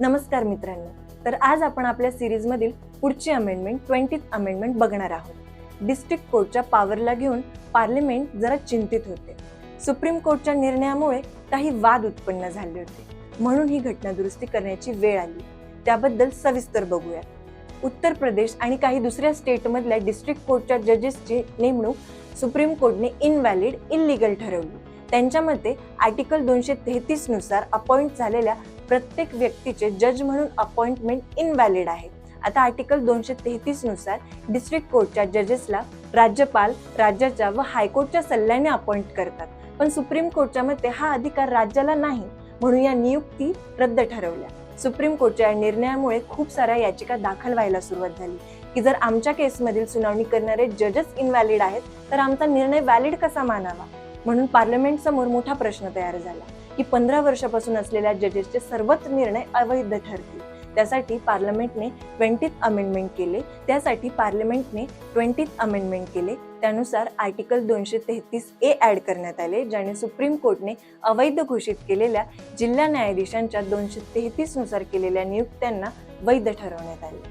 नमस्कार मित्रांनो. तर आज आपण आपल्या सिरीजमधील पुढची अमेंडमेंट ट्वेंटीथ अमेंडमेंट बघणार आहोत. डिस्ट्रिक्ट कोर्टच्या पॉवरला घेऊन पार्लमेंट जरा चिंतित होते. सुप्रीम कोर्टच्या निर्णयामुळे काही वाद उत्पन्न झाले होते. म्हणून ही घटना दुरुस्ती करण्याची वेळ आली. त्याबद्दल सविस्तर बघूया. उत्तर प्रदेश आणि काही दुसऱ्या स्टेटमधल्या डिस्ट्रिक्ट कोर्टच्या जजेसची नेमणूक सुप्रीम कोर्टने इनव्हॅलिड इलिगल ठरवली. त्यांच्या मते आर्टिकल दोनशे तेहतीसनुसार अपॉइंट झालेल्या प्रत्येक व्यक्तीचे जज म्हणून अपॉइंटमेंट इनव्हॅलिड आहे. आता आर्टिकल दोनशे तेहतीसनुसार डिस्ट्रिक्ट कोर्टच्या जजेसला राज्यपाल राज्याच्या व हायकोर्टच्या सल्ल्याने अपॉइंट करतात. पण सुप्रीम कोर्टच्या मते हा अधिकार राज्याला नाही म्हणून या नियुक्ती रद्द ठरवल्या. सुप्रीम कोर्टच्या या निर्णयामुळे खूप साऱ्या याचिका दाखल व्हायला सुरुवात झाली. की जर आमच्या केसमधील सुनावणी करणारे जजच इनव्हॅलिड आहेत तर आमचा निर्णय व्हॅलिड कसा मानावा? म्हणून पार्लमेंटसमोर मोठा प्रश्न तयार झाला की पंधरा वर्षापासून असलेल्या जजेसचे सर्वच निर्णय अवैध ठरतील. त्यासाठी पार्लमेंटने ट्वेंटीथ अमेंडमेंट केले. त्यासाठी पार्लमेंटने ट्वेंटीथ अमेंडमेंट केले. त्यानुसार आर्टिकल दोनशे तेहतीस ए ॲड करण्यात आले ज्याने सुप्रीम कोर्टने अवैध घोषित केलेल्या जिल्हा न्यायाधीशांच्या दोनशे तेहतीसनुसार केलेल्या नियुक्त्यांना वैध ठरवण्यात आले.